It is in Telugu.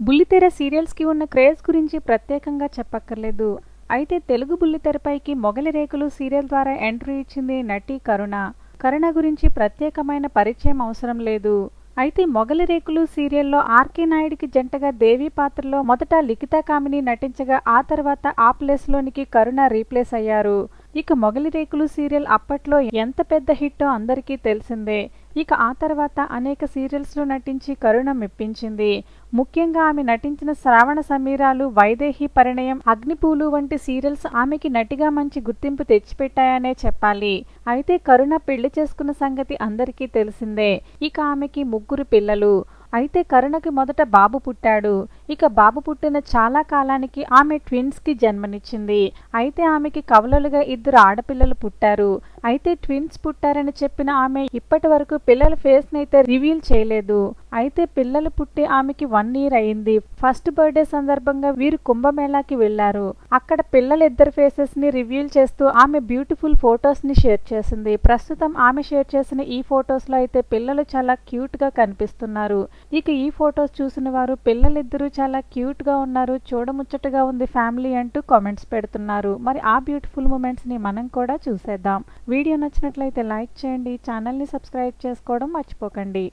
బుల్లితెర సీరియల్స్కి ఉన్న క్రేజ్ గురించి ప్రత్యేకంగా చెప్పక్కర్లేదు. అయితే తెలుగు బుల్లితెరపైకి మొగలి రేకులు సీరియల్ ద్వారా ఎంట్రీ ఇచ్చింది నటి కరుణ. కరుణ గురించి ప్రత్యేకమైన పరిచయం అవసరం లేదు. అయితే మొగలి రేకులు సీరియల్లో ఆర్కే నాయుడికి జంటగా దేవి పాత్రలో మొదట లిఖితా కామిని నటించగా ఆ తర్వాత ఆ ప్లేస్లోనికి కరుణ రీప్లేస్ అయ్యారు. ఇక మొగలి రేకులు సీరియల్ అప్పట్లో ఎంత పెద్ద హిట్టో అందరికీ తెలిసిందే. ఇక ఆ తర్వాత అనేక సీరియల్స్లో నటించి కరుణ మెప్పించింది. ముఖ్యంగా ఆమె నటించిన శ్రావణ సమీరాలు వైదేహి పరిణయం అగ్నిపూలు వంటి సీరియల్స్ ఆమెకి నటిగా మంచి గుర్తింపు తెచ్చిపెట్టాయనే చెప్పాలి. అయితే కరుణ పెళ్ళి చేసుకున్న సంగతి అందరికీ తెలిసిందే. ఇక ఆమెకి ముగ్గురు పిల్లలు. అయితే కరుణకి మొదట బాబు పుట్టాడు. ఇక బాబు పుట్టిన చాలా కాలానికి ఆమె ట్విన్స్కి జన్మనిచ్చింది. అయితే ఆమెకి కవలలుగా ఇద్దరు ఆడపిల్లలు పుట్టారు. అయితే ట్విన్స్ పుట్టారని చెప్పిన ఆమె ఇప్పటి వరకు పిల్లల ఫేస్ అయితే రివీల్ చేయలేదు. అయితే పిల్లలు పుట్టి ఆమెకి వన్ ఇయర్ అయింది. ఫస్ట్ బర్త్డే సందర్భంగా వీరు కుంభమేళాకి వెళ్ళారు అక్కడ పిల్లలిద్దరు ఫేసెస్ని ఫేసెస్ని రివీల్ చేస్తూ ఆమె బ్యూటిఫుల్ ఫొటోస్ని షేర్ చేసింది. ప్రస్తుతం ఆమె షేర్ చేసిన ఈ ఫొటోస్లో అయితే పిల్లలు చాలా క్యూట్గా కనిపిస్తున్నారు. ఇక ఈ ఫొటోస్ చూసిన వారు పిల్లలిద్దరూ చాలా క్యూట్గా ఉన్నారు. చూడముచ్చటగా ఉంది ఫ్యామిలీ అంటూ కామెంట్స్ పెడుతున్నారు. మరి ఆ బ్యూటిఫుల్ మూమెంట్స్ని మనం కూడా చూసేద్దాం. వీడియో నచ్చినట్లయితే లైక్ చేయండి. ఛానల్ని సబ్స్క్రైబ్ చేసుకోవడం మర్చిపోకండి.